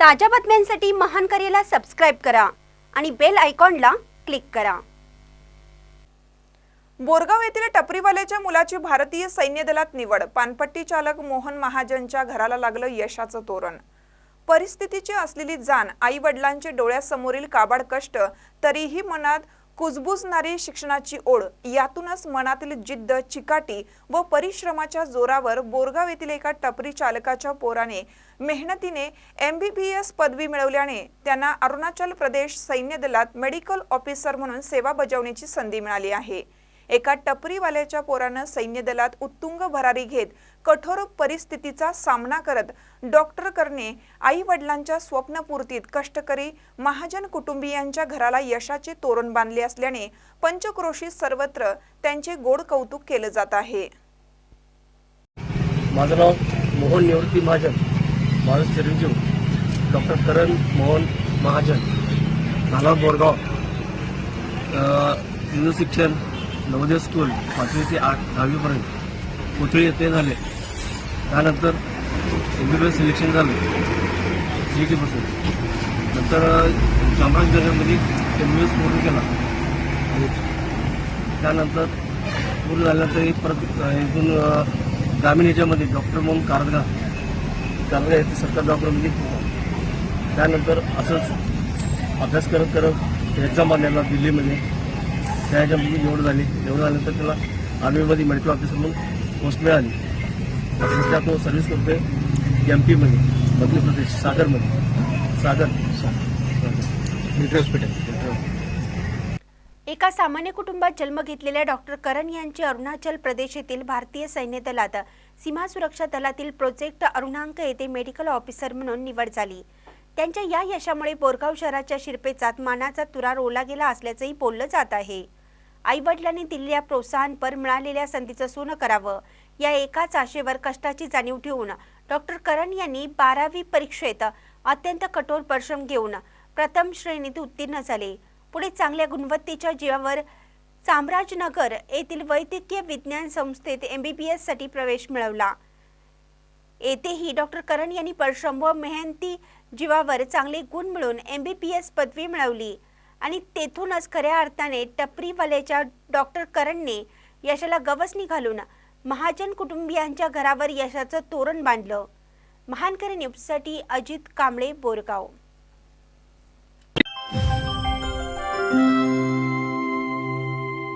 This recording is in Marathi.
ताज्या बातम्यांसाठी महान करेला सबस्क्राईब करा आणि बेल आयकॉनला क्लिक करा. बोरगाव येथील टपरीवाल्याच्या मुलाची भारतीय सैन्य दलात निवड. पानपट्टी चालक मोहन महाजनच्या घराला लागलं यशाचं तोरण. परिस्थितीची असलेली जाण आई वडिलांचे डोळ्यासमोरील काबाड कष्ट तरीही मनात कुजबुजणारी शिक्षणाची ओढ यातूनच मनातील जिद्द चिकाटी व परिश्रमाच्या जोरावर बोरगाव येथील एका टपरी चालकाच्या पोराने मेहनतीने एम बी बी एस पदवी मिळवल्याने त्यांना अरुणाचल प्रदेश सैन्य दलात मेडिकल ऑफिसर म्हणून सेवा बजावण्याची संधी मिळाली आहे. एका टपरीवाल्याच्या पोरानं सैन्य दलात उत्तुंग भरारी घेत कठोर परिस्थितीचा सामना करत डॉक्टर करणे आई वडिलांच्या स्वप्नपूर्तीत कष्टकरी महाजन कुटुंबियांच्या घराला यशाचे तोरण बांधले असल्याने पंचक्रोशीत सर्वत्र त्यांचे गोड कौतुक केलं जात आहे. माझं नाव मोहन निवृत्ती महाजन. माझं चिरंजीव. डॉक्टर करण मोहन महाजन. नाला बोरगाव. शिक्षण नवोदय स्कूल पाचवी ते आठ दहावीपर्यंत कोथळी येथे झाले. त्यानंतर M B B S selection झालं. सी ई टीपासून नंतर चामराजनगरमध्ये एम बी एस पूर्ण केला. त्यानंतर पूर्ण झाल्यानंतर एक परत इथून ग्रामीण याच्यामध्ये डॉक्टर म्हणून कारदगा कारदगा येथे सरकार डॉक्टरमध्ये त्यानंतर असंच अभ्यास करत करत एक्झाम आणायला दिल्लीमध्ये. त्या ह्याच्यामध्ये निवड झाली. निवड झाल्यानंतर त्याला आर्मीमध्ये मेडिकल ऑफिसर म्हणून पोस्ट मिळाली. सध्या तो सर्व्हिस करतोय एम पीमध्ये मध्य प्रदेश सागरमध्ये. सागर. मिलिटरी हॉस्पिटल एका सामान्य कुटुंबात जन्म घेतलेल्या डॉक्टर करण यांची अरुणाचल प्रदेश येथील भारतीय सैन्य दलात सीमा सुरक्षा दलातील प्रोजेक्ट अरुणांक येथे मेडिकल ऑफिसर म्हणून निवड झाली. त्यांच्या या यशामुळे बोरगाव शहराच्या शिरपेचात मानाचा तुरार ओला गेला असल्याचंही बोललं जात आहे. आई वडिलांनी दिलेल्या प्रोत्साहनपर मिळालेल्या संधीचं सोनं करावं या एकाच आशेवर कष्टाची जाणीव ठेवून डॉक्टर करण यांनी बारावी परीक्षेत अत्यंत कठोर परिश्रम घेऊन प्रथम श्रेणीत उत्तीर्ण झाले. पुढे चांगल्या गुणवत्तेच्या जीवावर चामराजनगर येथील वैद्यकीय विज्ञान संस्थेत एम बी बी एससाठी प्रवेश मिळवला. येथेही डॉक्टर करण यांनी परिश्रम व मेहनती जीवावर चांगले गुण मिळवून एस पदवी मिळवली. आणि तेथूनच खऱ्या अर्थाने टपरीवाल्याच्या डॉक्टर करणने यशाला गवसणी घालून महाजन कुटुंबियांच्या घरावर यशाचं तोरण बांधलं. महानकरी न्यूजसाठी अजित कांबळे बोरगाव.